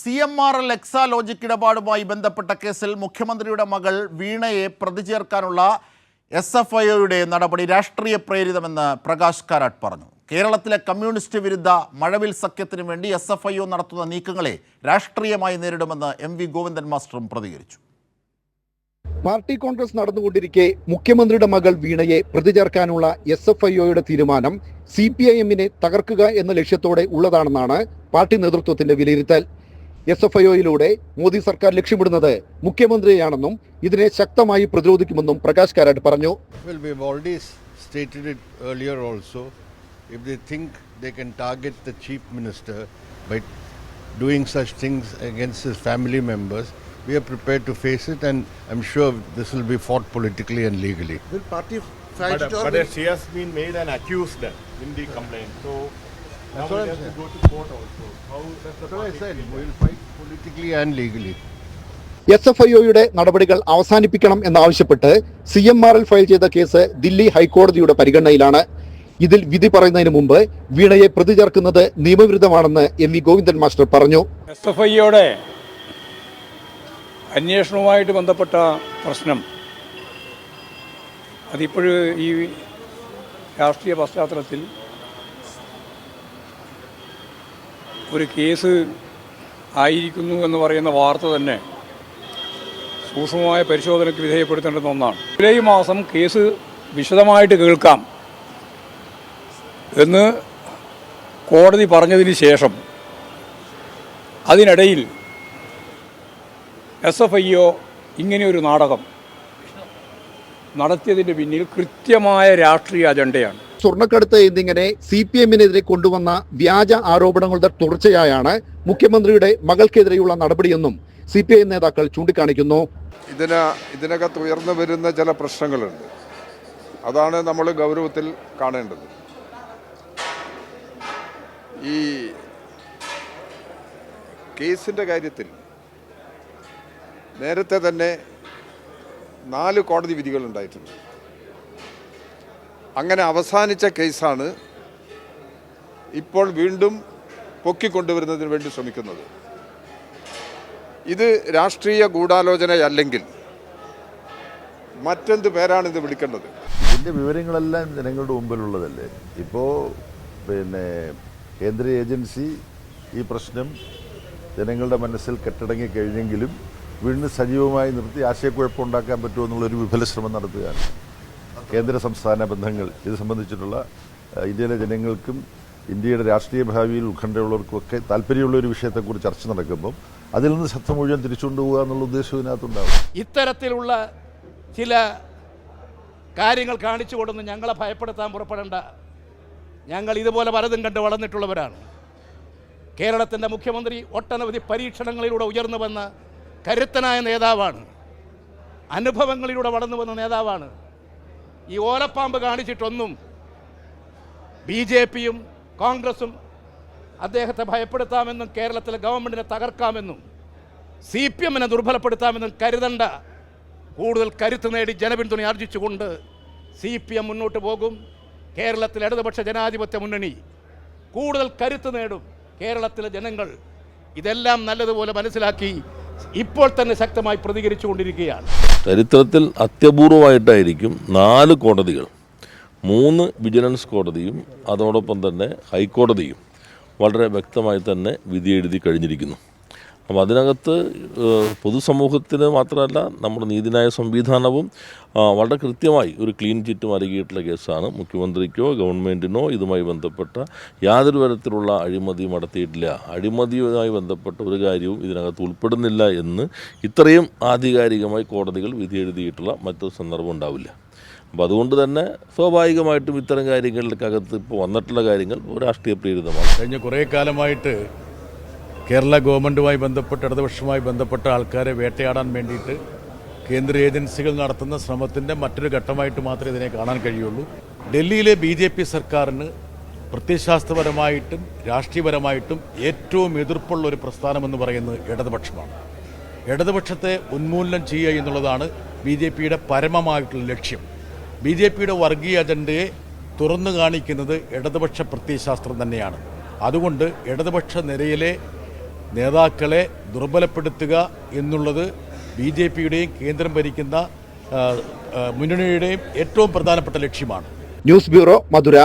C M R L Exalogic ഇടപാടുമായി ബന്ധപ്പെട്ട കേസിൽ മുഖ്യമന്ത്രിയുടെ മകൾ വീണയെ പ്രതി ചേർക്കാനുള്ള എസ് എഫ് ഐയുടെ നടപടി രാഷ്ട്രീയ പ്രേരിതമെന്ന് പ്രകാശ് കാരാട്ട് പറഞ്ഞു. കേരളത്തിലെ കമ്മ്യൂണിസ്റ്റ് വിരുദ്ധ മഴവിൽ സഖ്യത്തിനു വേണ്ടി എസ് എഫ് ഐ ഒ നടത്തുന്ന നീക്കങ്ങളെ രാഷ്ട്രീയമായി നേരിടുമെന്ന് എം വി ഗോവിന്ദൻ മാസ്റ്ററും പ്രതികരിച്ചു. പാർട്ടി കോൺഗ്രസ് നടന്നുകൊണ്ടിരിക്കെ മുഖ്യമന്ത്രിയുടെ മകൾ വീണയെ പ്രതി ചേർക്കാനുള്ള എസ് എഫ് ഐ ഒയുടെ തീരുമാനം സി പി ഐ എമ്മിനെ തകർക്കുക എന്ന ലക്ഷ്യത്തോടെ ഉള്ളതാണെന്നാണ് പാർട്ടി നേതൃത്വത്തിന്റെ വിലയിരുത്തൽ. എസ് എഫ് ഐ ഒയിലൂടെ മോദി സർക്കാർ ലക്ഷ്യമിടുന്നത് മുഖ്യമന്ത്രിയാണെന്നും ഇതിനെ ശക്തമായി പ്രതിരോധിക്കുമെന്നും പ്രകാശ് കാരാട്ട് പറഞ്ഞു already stated it earlier also. If they think they can target the chief minister by doing such things against his family members, we are prepared to face it, and I'm sure this will be fought politically and legally. Will party But, fight it or but will- she has been made an accused in the complaint. So now what we I'm have to go to court also. S F I ഒയുടെ നടപടികൾ അവസാനിപ്പിക്കണം എന്നാവശ്യപ്പെട്ട് C M R L file ചെയ്ത case Delhi ഹൈക്കോടതിയുടെ പരിഗണനയിലാണ്. ഇതിൽ വിധി പറയുന്നതിന് മുമ്പ് വീണയെ പ്രതി ചേർക്കുന്നത് നിയമവിരുദ്ധമാണെന്ന് എം വി ഗോവിന്ദൻ മാസ്റ്റർ പറഞ്ഞു. എസ് എഫ് ഐയുടെ അന്വേഷണവുമായിട്ട് ബന്ധപ്പെട്ട പ്രശ്നം. അതിപ്പോഴും ഈ രാഷ്ട്രീയ പശ്ചാത്തലത്തിൽ ഒരു കേസ് ആയിരിക്കുന്നു എന്ന് പറയുന്ന വാർത്ത തന്നെ സൂക്ഷ്മമായ പരിശോധനയ്ക്ക് വിധേയപ്പെടുത്തേണ്ടുന്ന ഒന്നാണ്. ജൂലൈ മാസം കേസ് വിശദമായിട്ട് കേൾക്കാം എന്ന് കോടതി പറഞ്ഞതിന് ശേഷം അതിനിടയിൽ എസ് എഫ് ഐ ഒ ഇങ്ങനെയൊരു നാടകം നടത്തിയതിന്റെ പിന്നിൽ കൃത്യമായ രാഷ്ട്രീയ അജണ്ടയാണ്. സ്വർണക്കടത്ത് എന്നിങ്ങനെ സി പി എമ്മിനെതിരെ കൊണ്ടുവന്ന വ്യാജ ആരോപണങ്ങളുടെ തുടർച്ചയായാണ് മുഖ്യമന്ത്രിയുടെ മകൾക്കെതിരെയുള്ള നടപടിയെന്നും സി പി ഐ നേതാക്കൾ ചൂണ്ടിക്കാണിക്കുന്നു. ഇതിന് ഇതിനകത്ത് ഉയർന്നു വരുന്ന ചില പ്രശ്നങ്ങളുണ്ട്. അതാണ് നമ്മൾ ഗൗരവത്തിൽ കാണേണ്ടത്. ഈ കേസിന്റെ കാര്യത്തിൽ നേരത്തെ തന്നെ നാല് കോടതി വിധികൾ ഉണ്ടായിട്ടുണ്ട്. അങ്ങനെ അവസാനിച്ച കേസാണ് ഇപ്പോൾ വീണ്ടും പൊക്കിക്കൊണ്ടുവരുന്നതിന് വേണ്ടി ശ്രമിക്കുന്നത്. ഇത് രാഷ്ട്രീയ ഗൂഢാലോചനയല്ലെങ്കിൽ മറ്റെന്ത് പേരാണ് ഇത് വിളിക്കേണ്ടത്? ഇതിന്റെ വിവരങ്ങളെല്ലാം ജനങ്ങളുടെ മുമ്പിലുള്ളതല്ലേ? ഇപ്പോൾ പിന്നെ കേന്ദ്ര ഏജൻസി ഈ പ്രശ്നം ജനങ്ങളുടെ മനസ്സിൽ കെട്ടടങ്ങി കഴിഞ്ഞെങ്കിലും വീണ്ടും സജീവമായി നിർത്തി ആശയക്കുഴപ്പം ഉണ്ടാക്കാൻ പറ്റുമോ എന്നുള്ളൊരു വിഫല ശ്രമം നടത്തുകയാണ്. കേന്ദ്ര സംസ്ഥാന ബന്ധങ്ങൾ ഇത് സംബന്ധിച്ചിട്ടുള്ള ഇന്ത്യയിലെ ജനങ്ങൾക്കും ഇന്ത്യയുടെ രാഷ്ട്രീയ ഭാവിയിൽ ഉത്കണ്ഠയുള്ളവർക്കുമൊക്കെ താല്പര്യമുള്ള ഒരു വിഷയത്തെക്കുറിച്ച് ചർച്ച നടക്കുമ്പം അതിൽ നിന്ന് ശബ്ദം മുഴുവൻ തിരിച്ചുകൊണ്ടുപോകുക എന്നുള്ള ഉദ്ദേശം ഇതിനകത്തുണ്ടാവും. ഇത്തരത്തിലുള്ള ചില കാര്യങ്ങൾ കാണിച്ചു കൊടുന്ന് ഞങ്ങളെ ഭയപ്പെടുത്താൻ പുറപ്പെടേണ്ട. ഞങ്ങൾ ഇതുപോലെ പലതും കണ്ട് വളർന്നിട്ടുള്ളവരാണ്. കേരളത്തിന്റെ മുഖ്യമന്ത്രി ഒട്ടനവധി പരീക്ഷണങ്ങളിലൂടെ ഉയർന്നു വന്ന കരുത്തനായ നേതാവാണ്. അനുഭവങ്ങളിലൂടെ വളർന്നു വന്ന നേതാവാണ്. ഈ ഓലപ്പാമ്പ് കാണിച്ചിട്ടൊന്നും ബി ജെ പിയും കോൺഗ്രസും അദ്ദേഹത്തെ ഭയപ്പെടുത്താമെന്നും കേരളത്തിലെ ഗവൺമെന്റിനെ തകർക്കാമെന്നും സി പി എമ്മിനെ ദുർബലപ്പെടുത്താമെന്നും കരുതണ്ട. കൂടുതൽ കരുത്ത് നേടി ജനപിന്തുണ ആർജിച്ചുകൊണ്ട് സി പി എം മുന്നോട്ട് പോകും. കേരളത്തിലെ ഇടതുപക്ഷ ജനാധിപത്യ മുന്നണി കൂടുതൽ കരുത്ത് നേടും. കേരളത്തിലെ ജനങ്ങൾ ഇതെല്ലാം നല്ലതുപോലെ മനസ്സിലാക്കി ഇപ്പോൾ തന്നെ ശക്തമായി പ്രതികരിച്ചു കൊണ്ടിരിക്കുകയാണ് ചരിത്രത്തിൽ അത്യപൂർവമായിട്ടായിരിക്കും നാല് കോടതികൾ. മൂന്ന് വിജിലൻസ് കോടതിയും അതോടൊപ്പം തന്നെ ഹൈക്കോടതിയും വളരെ വ്യക്തമായി തന്നെ വിധി എഴുതി കഴിഞ്ഞിരിക്കുന്നു. അപ്പോൾ അതിനകത്ത് പൊതുസമൂഹത്തിന് മാത്രമല്ല നമ്മുടെ നീതിന്യായ സംവിധാനവും വളരെ കൃത്യമായി ഒരു ക്ലീൻ ചിറ്റ് മരകിയിട്ടുള്ള കേസാണ്. മുഖ്യമന്ത്രിക്കോ ഗവൺമെന്റിനോ ഇതുമായി ബന്ധപ്പെട്ട യാതൊരു തരത്തിലുള്ള അഴിമതിയും നടത്തിയിട്ടില്ല. അഴിമതിയുമായി ബന്ധപ്പെട്ട ഒരു കാര്യവും ഇതിനകത്ത് ഉൾപ്പെടുന്നില്ല എന്ന് ഇത്രയും ആധികാരികമായി കോടതികൾ വിധി എഴുതിയിട്ടുള്ള മറ്റൊരു സന്ദർഭം ഉണ്ടാവില്ല. അപ്പോൾ അതുകൊണ്ട് തന്നെ സ്വാഭാവികമായിട്ടും ഇത്തരം കാര്യങ്ങളിലേക്കകത്ത് ഇപ്പോൾ വന്നിട്ടുള്ള കാര്യങ്ങൾ രാഷ്ട്രീയ പ്രേരിതമാണ്. കഴിഞ്ഞ കുറേ കാലമായിട്ട് കേരള ഗവൺമെന്റുമായി ബന്ധപ്പെട്ട് ഇടതുപക്ഷവുമായി ബന്ധപ്പെട്ട ആൾക്കാരെ വേട്ടയാടാൻ വേണ്ടിയിട്ട് കേന്ദ്ര ഏജൻസികൾ നടത്തുന്ന ശ്രമത്തിന്റെ മറ്റൊരു ഘട്ടമായിട്ട് മാത്രമേ ഇതിനെ കാണാൻ കഴിയുള്ളൂ. ഡൽഹിയിലെ ബി ജെ പി സർക്കാരിന് പ്രത്യശാസ്ത്രപരമായിട്ടും രാഷ്ട്രീയപരമായിട്ടും ഏറ്റവും എതിർപ്പുള്ള ഒരു പ്രസ്ഥാനമെന്ന് പറയുന്നത് ഇടതുപക്ഷമാണ്. ഇടതുപക്ഷത്തെ ഉന്മൂലനം ചെയ്യുക എന്നുള്ളതാണ് ബി ജെ പിയുടെ പരമമായിട്ടുള്ള ലക്ഷ്യം. ബി ജെ പിയുടെ വർഗീയ അജണ്ടയെ തുറന്നു കാണിക്കുന്നത് ഇടതുപക്ഷ പ്രത്യയശാസ്ത്രം തന്നെയാണ്. അതുകൊണ്ട് ഇടതുപക്ഷ നിരയിലെ നേതാക്കളെ ദുർബലപ്പെടുത്തുക എന്നുള്ളത് ബി ജെ പിയുടെയും കേന്ദ്രം ഭരിക്കുന്ന മുന്നണിയുടെയും ഏറ്റവും പ്രധാനപ്പെട്ട ലക്ഷ്യമാണ്. News bureau Madhura.